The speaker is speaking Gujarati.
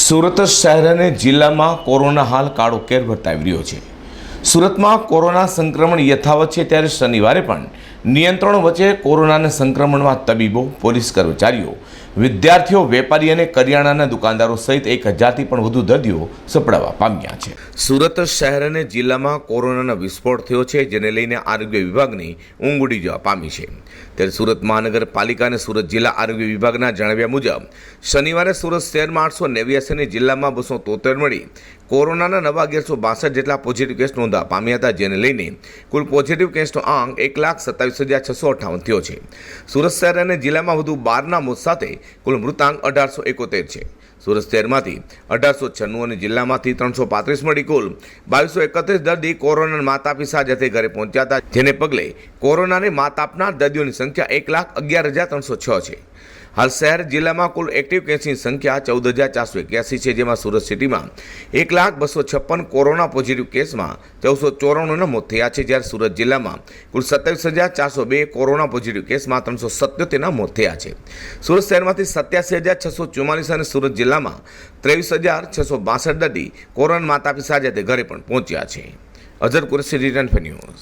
સુરત શહેર અને જિલ્લામાં કોરોના હાલ કાળો કેર વર્તાવી રહ્યો છે. સુરતમાં કોરોના સંક્રમણ યથાવત છે ત્યારે શનિવારે પણ નિયંત્રણ વચ્ચે કોરોનાના સંક્રમણમાં તબીબો, પોલીસ કર્મચારીઓ વિદ્યાર્થીઓ, વેપારી અને કરિયાણાના દુકાનદારો સહિત એક હજારથી પણ વધુ દર્દીઓ સપડાવા પામ્યા છે. સુરત શહેર અને જિલ્લામાં કોરોનાનો વિસ્ફોટ થયો છે, જેને લઈને આરોગ્ય વિભાગની ઊંઘ ઉડી જવા પામી છે. ત્યારે સુરત મહાનગરપાલિકા અને સુરત જિલ્લા આરોગ્ય વિભાગના જણાવ્યા મુજબ, શનિવારે સુરત શહેરમાં આઠસો નેવ્યાસી અને જિલ્લામાં બસો તોતેર મળી કોરોનાના નવા અગિયારસો બાસઠ જેટલા પોઝિટિવ કેસ નોંધવા પામ્યા હતા, જેને લઈને કુલ પોઝિટિવ કેસનો આંક એક લાખ સત્તાવીસ હજાર છસો અઠાવન થયો છે. સુરત શહેર અને જિલ્લામાં વધુ બારના મોત સાથે કુલ મૃતાંક અઢારસો એકોતેર છે. સુરત શહેરમાંથી અઢારસો છન્નું અને જિલ્લામાંથી ત્રણસો પાંત્રીસ મળી કુલ બાવીસો એકત્રીસ દર્દી કોરોના માત આપી સાથે ઘરે પહોંચ્યા હતા, જેને પગલે કોરોનાને માત આપનાર દર્દીઓની સંખ્યા એક લાખ અગિયાર હજાર ત્રણસો છ છે. હાલ શહેર જિલ્લામાં કુલ એક્ટિવ કેસની સંખ્યા ચૌદ હજાર ચારસો એક્યાસી છે, જેમાં સુરત સિટીમાં એક લાખ બસો છપ્પન કોરોના પોઝિટિવ કેસમાં ચૌદસો ચોરાણુંના મોત થયા છે, જ્યારે સુરત જિલ્લામાં કુલ સત્તાવીસ હજાર ચારસો બે કોરોના પોઝિટિવ કેસમાં ત્રણસો સત્યોતેરના મોત થયા છે. સુરત શહેરમાંથી સત્યાસી હજાર છસો ચુમ્માલીસ અને સુરત જિલ્લામાં ત્રેવીસ હજાર છસો બાસઠ દર્દી કોરોના માતાપી સાથે ઘરે પણ પહોંચ્યા છે. Azhar Qureshi return news